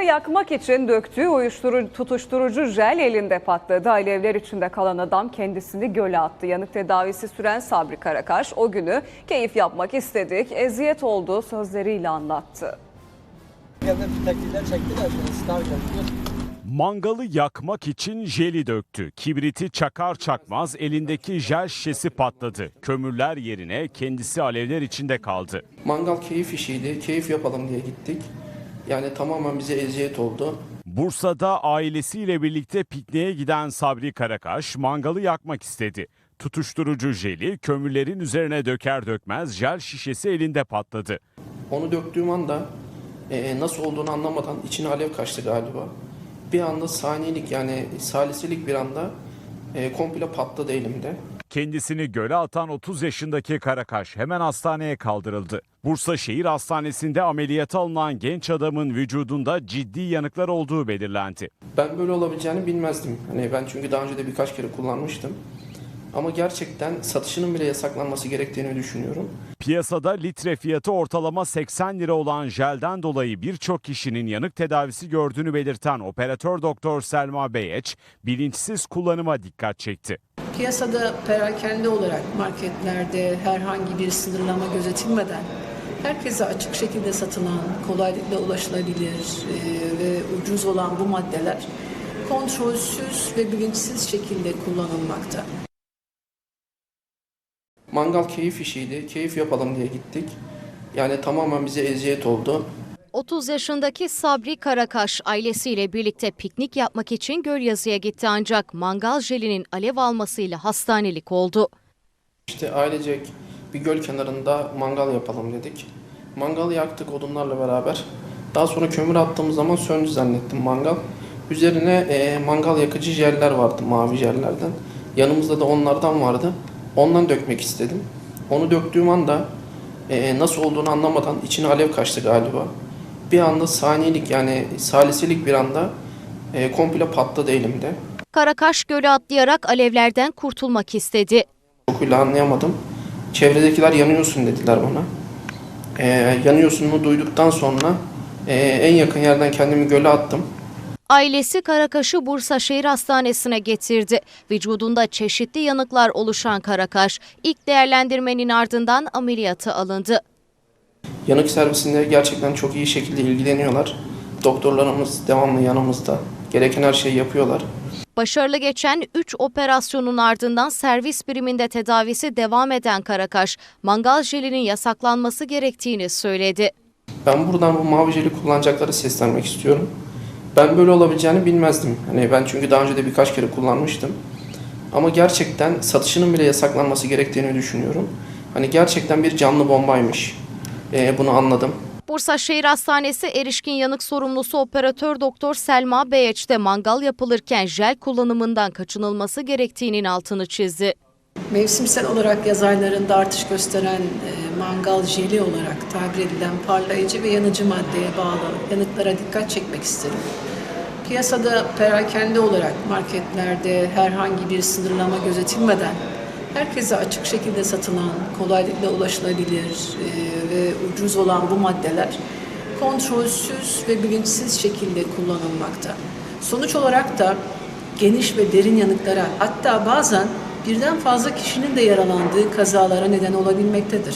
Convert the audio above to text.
Mangalı yakmak için döktüğü uyuşturucu, tutuşturucu jel elinde patladı. Alevler içinde kalan adam kendisini göle attı. Yanık tedavisi süren Sabri Karakaş o günü keyif yapmak istedik, eziyet olduğu sözleriyle anlattı. Mangalı yakmak için jeli döktü. Kibriti çakar çakmaz elindeki jel şişesi patladı. Kömürler yerine kendisi alevler içinde kaldı. Mangal keyif işiydi. Keyif yapalım diye gittik. Yani tamamen bize eziyet oldu. Bursa'da ailesiyle birlikte pikniğe giden Sabri Karakaş mangalı yakmak istedi. Tutuşturucu jeli kömürlerin üzerine döker dökmez jel şişesi elinde patladı. Onu döktüğüm anda e, nasıl olduğunu anlamadan içine alev kaçtı galiba. Bir anda saniyelik yani salisilik bir anda e, komple patladı elimde. Kendisini göle atan 30 yaşındaki Karakaş hemen hastaneye kaldırıldı. Bursa Şehir Hastanesi'nde ameliyata alınan genç adamın vücudunda ciddi yanıklar olduğu belirlendi. Ben böyle olabileceğini bilmezdim. Hani ben çünkü daha önce de birkaç kere kullanmıştım. Ama gerçekten satışının bile yasaklanması gerektiğini düşünüyorum. Piyasada litre fiyatı ortalama 80 lira olan jelden dolayı birçok kişinin yanık tedavisi gördüğünü belirten operatör doktor Selma Beyeç, bilinçsiz kullanıma dikkat çekti. Piyasada perakende olarak marketlerde herhangi bir sınırlama gözetilmeden herkese açık şekilde satılan, kolaylıkla ulaşılabilir e, ve ucuz olan bu maddeler kontrolsüz ve bilinçsiz şekilde kullanılmakta. Mangal keyif işiydi. Keyif yapalım diye gittik. Yani tamamen bize eziyet oldu. 30 yaşındaki Sabri Karakaş ailesiyle birlikte piknik yapmak için Gölyazı'ya gitti ancak mangal jelinin alev almasıyla hastanelik oldu. İşte ailecek bir göl kenarında mangal yapalım dedik. Mangalı yaktık odunlarla beraber. Daha sonra kömür attığımız zaman söndü zannettim mangal. Üzerine e, mangal yakıcı jeller vardı mavi jellerden. Yanımızda da onlardan vardı. Ondan dökmek istedim. Onu döktüğüm anda e, nasıl olduğunu anlamadan içine alev kaçtı galiba. Bir anda saniyelik yani salisilik bir anda e, komple patladı elimde. Karakaş göle atlayarak alevlerden kurtulmak istedi. Kokuyla anlayamadım. Çevredekiler yanıyorsun dediler bana. Ee, yanıyorsun'u duyduktan sonra e, en yakın yerden kendimi göle attım. Ailesi Karakaş'ı Bursa Şehir Hastanesi'ne getirdi. Vücudunda çeşitli yanıklar oluşan Karakaş ilk değerlendirmenin ardından ameliyata alındı. Yanık servisinde gerçekten çok iyi şekilde ilgileniyorlar. Doktorlarımız devamlı yanımızda. Gereken her şeyi yapıyorlar. Başarılı geçen 3 operasyonun ardından servis biriminde tedavisi devam eden Karakaş, mangal jelinin yasaklanması gerektiğini söyledi. Ben buradan bu mavi jeli kullanacaklara seslenmek istiyorum. Ben böyle olabileceğini bilmezdim. Hani ben çünkü daha önce de birkaç kere kullanmıştım. Ama gerçekten satışının bile yasaklanması gerektiğini düşünüyorum. Hani gerçekten bir canlı bombaymış. Ee, bunu anladım. Bursa Şehir Hastanesi erişkin yanık sorumlusu operatör doktor Selma Beyeç de mangal yapılırken jel kullanımından kaçınılması gerektiğinin altını çizdi. Mevsimsel olarak yaz aylarında artış gösteren e, mangal jeli olarak tabir edilen parlayıcı ve yanıcı maddeye bağlı yanıklara dikkat çekmek isterim. Piyasada perakende olarak marketlerde herhangi bir sınırlama gözetilmeden herkese açık şekilde satılan, kolaylıkla ulaşılabilir e, ve ucuz olan bu maddeler kontrolsüz ve bilinçsiz şekilde kullanılmakta. Sonuç olarak da geniş ve derin yanıklara hatta bazen birden fazla kişinin de yaralandığı kazalara neden olabilmektedir.